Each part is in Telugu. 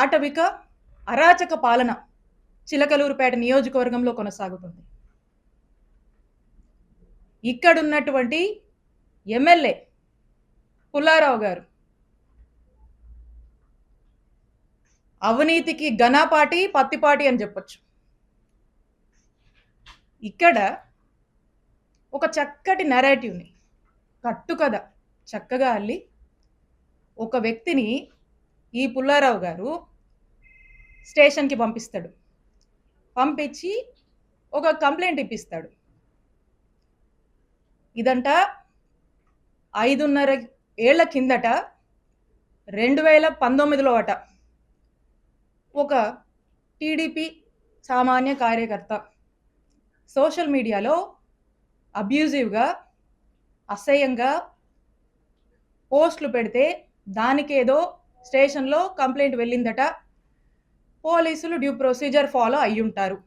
ఆటవిక అరాచక పాలన చిలకలూరుపేట నియోజకవర్గంలో కొనసాగుతుంది. ఇక్కడున్నటువంటి ఎమ్మెల్యే పుల్లారావు గారు అవినీతికి ఘనాపాటి పత్తిపాటి అని చెప్పొచ్చు. ఇక్కడ ఒక చక్కటి నెరేటివ్ని కట్టుకథ చక్కగా అల్లి ఒక వ్యక్తిని ఈ పుల్లారావు గారు స్టేషన్కి పంపిస్తాడు. పంపించి ఒక కంప్లైంట్ ఇప్పిస్తాడు. ఇదంట ఐదున్నర ఏళ్ళ కిందట రెండు వేల పంతొమ్మిదిలో అట ఒక టీడీపీ సామాన్య కార్యకర్త సోషల్ మీడియాలో అబ్యూజివ్గా అసహ్యంగా పోస్టులు పెడితే దానికేదో స్టేషన్లో కంప్లైంట్ వెళ్ళిందట పోలీసులు డ్యూ ప్రొసీజర్ ఫాలో అయ్యి ఉంటారు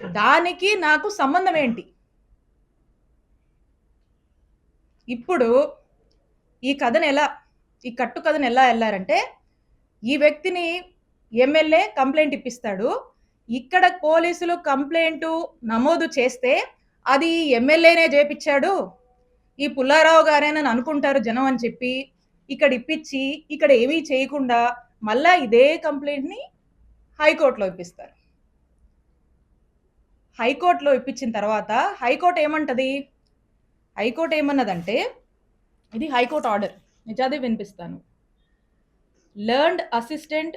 దానికి నాకు సంబంధం ఏంటి? ఇప్పుడు ఈ కథను ఎలా ఈ కట్టు కథను ఎలా వెళ్ళారంటే ఈ వ్యక్తిని ఎమ్మెల్యే కంప్లైంట్ ఇప్పిస్తాడు. ఇక్కడ పోలీసులు కంప్లైంట్ నమోదు చేస్తే అది ఎమ్మెల్యేనే చేపించాడు ఈ పుల్లారావు గారేనని అనుకుంటారు జనం అని చెప్పి ఇక్కడ ఇప్పించి ఇక్కడ ఏమీ చేయకుండా మళ్ళా ఇదే కంప్లైంట్ని హైకోర్టులో ఇప్పిస్తారు. హైకోర్టులో ఇప్పించిన తర్వాత హైకోర్టు ఏమంటది? హైకోర్టు ఏమన్నదంటే ఇది హైకోర్టు ఆర్డర్. నిజాదే వినిపిస్తాను. Learned assistant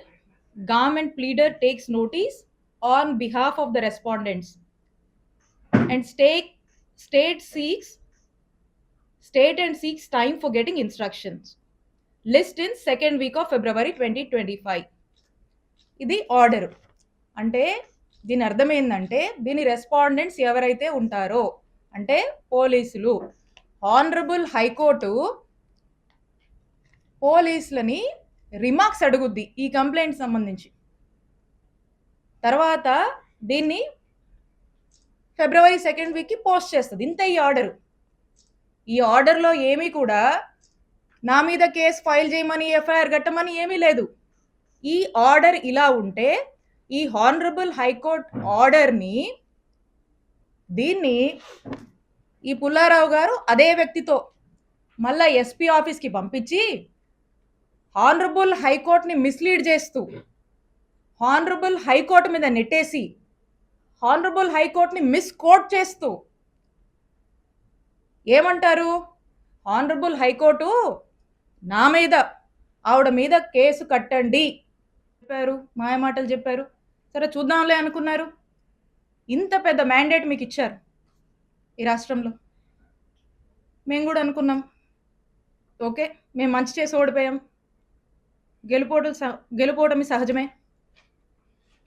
government pleader takes notice on behalf of the respondents and stake state seeks state and seeks time for getting instructions list in second week of February twenty twenty five ఇది ఆర్డర్. అంటే దీని అర్థం ఏంటంటే దీని రెస్పాండెంట్స్ ఎవరైతే ఉంటారో అంటే పోలీసులు ఆనరబుల్ హైకోర్టు పోలీసులని రిమార్క్స్ అడుగుద్ది ఈ కంప్లైంట్ సంబంధించి. తర్వాత దీన్ని ఫిబ్రవరి సెకండ్ వీక్కి పోస్ట్ చేస్తుంది. ఇంత ఈ ఆర్డర్. ఈ ఆర్డర్లో ఏమీ కూడా నా మీద కేసు ఫైల్ చేయమని ఎఫ్ఐఆర్ కట్టమని ఏమీ లేదు. ఈ ఆర్డర్ ఇలా ఉంటే ఈ హానరబుల్ హైకోర్ట్ ఆర్డర్ని దీన్ని ఈ పుల్లారావు గారు అదే వ్యక్తితో మళ్ళా ఎస్పీ ఆఫీస్కి పంపించి హానరబుల్ హైకోర్టుని మిస్లీడ్ చేస్తూ హానరబుల్ హైకోర్టు మీద నెట్టేసి హానరబుల్ హైకోర్టుని మిస్కోట్ చేస్తూ ఏమంటారు? హానరబుల్ హైకోర్టు నా మీద ఆవిడ మీద కేసు కట్టండి. చెప్పారు మాయమాటలు చెప్పారు. సరే చూద్దాంలే అనుకున్నారు. ఇంత పెద్ద మ్యాండేట్ మీకు ఇచ్చారు ఈ రాష్ట్రంలో. మేము కూడా అనుకున్నాం. ఓకే మేము మంచి చేసి ఓడిపోయాం. గెలుపోవడం సహ గెలుపోవటమి సహజమే.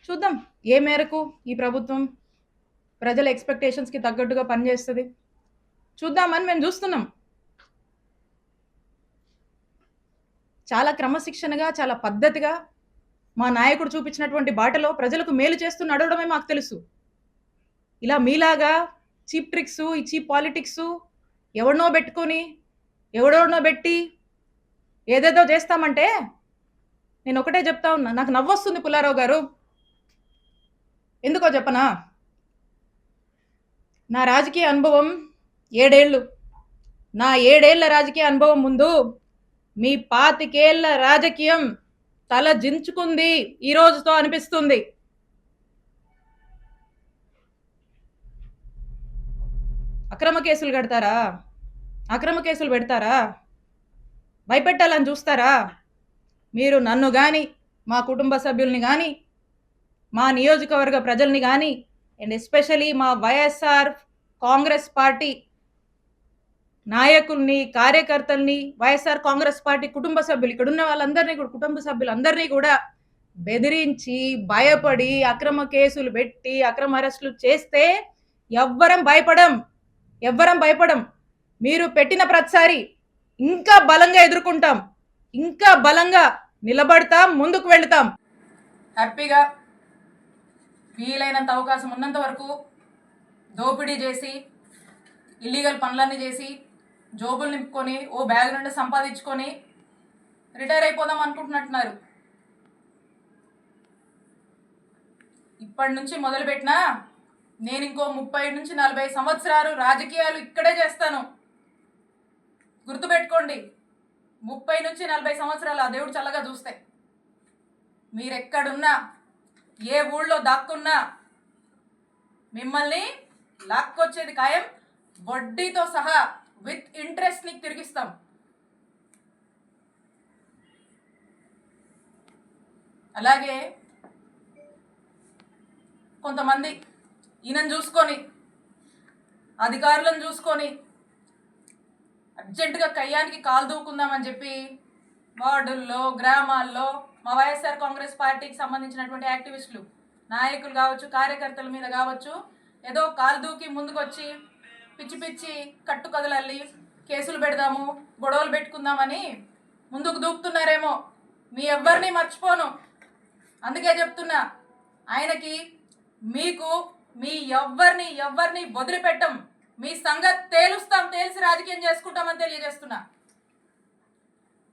చూద్దాం ఏ మేరకు ఈ ప్రభుత్వం ప్రజల ఎక్స్పెక్టేషన్స్కి తగ్గట్టుగా పనిచేస్తుంది. చూద్దామని మేము చూస్తున్నాం. చాలా క్రమశిక్షణగా చాలా పద్ధతిగా మా నాయకుడు చూపించినటువంటి బాటలో ప్రజలకు మేలు చేస్తూ నడవడమే మాకు తెలుసు. ఇలా మీలాగా చీప్ ట్రిక్స్ ఈ చీప్ పాలిటిక్స్ ఎవడనో పెట్టుకొని ఎవడెవడనో పెట్టి ఏదేదో చేస్తామంటే నేను ఒకటే చెప్తా ఉన్నా నాకు నవ్వొస్తుంది పుల్లారావు గారు. ఎందుకో చెప్పనా? నా రాజకీయ అనుభవం ఏడేళ్ళు. నా ఏడేళ్ళ రాజకీయ అనుభవం ముందు మీ పాతికేళ్ళ రాజకీయం తల జించుకుంది. ఈ రోజుతో అనిపిస్తుంది. అక్రమ కేసులు కడతారా? అక్రమ కేసులు పెడతారా? భయపెట్టాలని చూస్తారా? మీరు నన్ను కానీ మా కుటుంబ సభ్యుల్ని కానీ మా నియోజకవర్గ ప్రజల్ని కానీ అండ్ ఎస్పెషలీ మా వైఎస్ఆర్ కాంగ్రెస్ పార్టీ నాయకుల్ని కార్యకర్తల్ని వైఎస్ఆర్ కాంగ్రెస్ పార్టీ కుటుంబ సభ్యులు ఇక్కడ ఉన్న వాళ్ళందరినీ కూడా కుటుంబ సభ్యులందరినీ కూడా బెదిరించి భయపడి అక్రమ కేసులు పెట్టి అక్రమ అరెస్టులు చేస్తే ఎవ్వరం భయపడం ఎవ్వరం భయపడం. మీరు పెట్టిన ప్రతిసారి ఇంకా బలంగా ఎదుర్కొంటాం ఇంకా బలంగా నిలబడతాం ముందుకు వెళతాం. హ్యాపీగా వీలైనంత అవకాశం ఉన్నంత వరకు దోపిడీ చేసి ఇల్లీగల్ పనులన్నీ చేసి జోబులు నింపుకొని ఓ బ్యాగ్ నుండి సంపాదించుకొని రిటైర్ అయిపోదాం అనుకుంటున్నట్టున్నారు. ఇప్పటి నుంచి మొదలుపెట్టినా నేను ఇంకో ముప్పై నుంచి నలభై సంవత్సరాలు రాజకీయాలు ఇక్కడే చేస్తాను. గుర్తుపెట్టుకోండి ముప్పై నుంచి నలభై సంవత్సరాలు ఆ దేవుడు చల్లగా చూస్తే. మీరెక్కడున్నా ఏ ఊళ్ళో దాక్కున్నా మిమ్మల్ని లాక్కొచ్చేది ఖాయం వడ్డీతో సహా విత్ ఇంట్రెస్ట్ నీకు తిరిగిస్తాం. అలాగే కొంతమంది ఈయనను చూసుకొని అధికారులను చూసుకొని అర్జెంటుగా కయ్యానికి కాలు దూకుందామని చెప్పి వార్డుల్లో గ్రామాల్లో మా వైఎస్ఆర్ కాంగ్రెస్ పార్టీకి సంబంధించినటువంటి యాక్టివిస్టులు నాయకులు కావచ్చు కార్యకర్తల మీద కావచ్చు ఏదో కాలు దూకి ముందుకొచ్చి పిచ్చి పిచ్చి కట్టు కదలల్లి కేసులు పెడదాము గొడవలు పెట్టుకుందామని ముందుకు దూకుతున్నారేమో. మీ ఎవ్వరిని మర్చిపోను. అందుకే చెప్తున్నా ఆయనకి మీకు మీ ఎవ్వరిని ఎవ్వరిని వదిలిపెట్టం. మీ సంగతి తేలుస్తాం తేల్చి రాజకీయం చేసుకుంటామని తెలియజేస్తున్నా.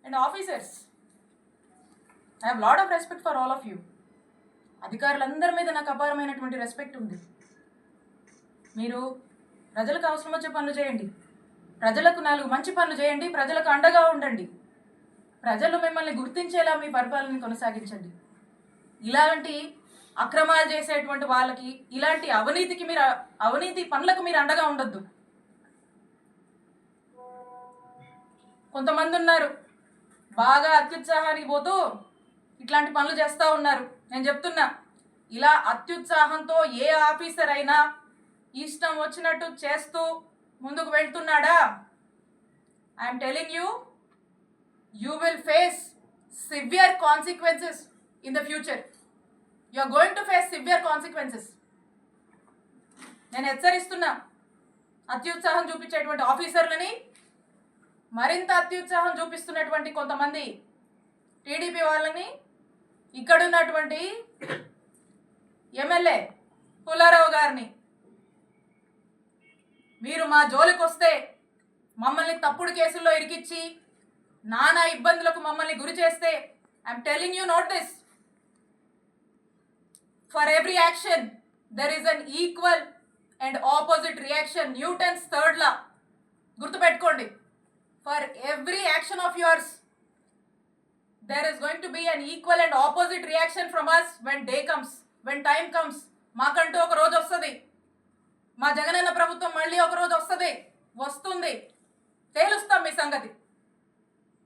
And officers I have lot of respect for all of you అధికారులందరి మీద నాకు అపారమైనటువంటి రెస్పెక్ట్ ఉంది. మీరు ప్రజలకు అవసరం వచ్చే పనులు చేయండి. ప్రజలకు నాలుగు మంచి పనులు చేయండి. ప్రజలకు అండగా ఉండండి. ప్రజలు మిమ్మల్ని గుర్తించేలా మీ పరిపాలన కొనసాగించండి. ఇలాంటి అక్రమాలు చేసేటువంటి వాళ్ళకి ఇలాంటి అవినీతికి మీరు అవినీతి పనులకు మీరు అండగా ఉండొద్దు. కొంతమంది ఉన్నారు బాగా అత్యుత్సాహానికి పోతూ ఇట్లాంటి పనులు చేస్తూ ఉన్నారు. నేను చెప్తున్నా ఇలా అత్యుత్సాహంతో ఏ ఆఫీసర్ అయినా ఇష్టం వచ్చినట్టు చేస్తూ ముందుకు వెళ్తున్నాడా? I'm telling you you will face severe consequences in the future you are going to face severe consequences నేను హెచ్చరిస్తున్నా అత్యుత్సాహం చూపించేటువంటి ఆఫీసర్లని మరింత అత్యుత్సాహం చూపిస్తున్నటువంటి కొంతమంది టీడీపీ వాళ్ళని ఇక్కడున్నటువంటి ఎమ్మెల్యే పుల్లారావు గారిని మీరు మా జోలికి వస్తే మమ్మల్ని తప్పుడు కేసుల్లో ఇరికిచ్చి నానా ఇబ్బందులకు మమ్మల్ని గురి చేస్తే I'm telling you note this for every action there is an equal and opposite reaction Newton's third law గుర్తుపెట్టుకోండి. For every action of yours there is going to be an equal and opposite reaction from us when day comes when time comes మాకంటూ ఒక రోజు వస్తుంది. మా జగనన్న ప్రభుత్వం మళ్ళీ ఒకరోజు వస్తుంది. వస్తుంది. తేలుస్తాం మీ సంగతి.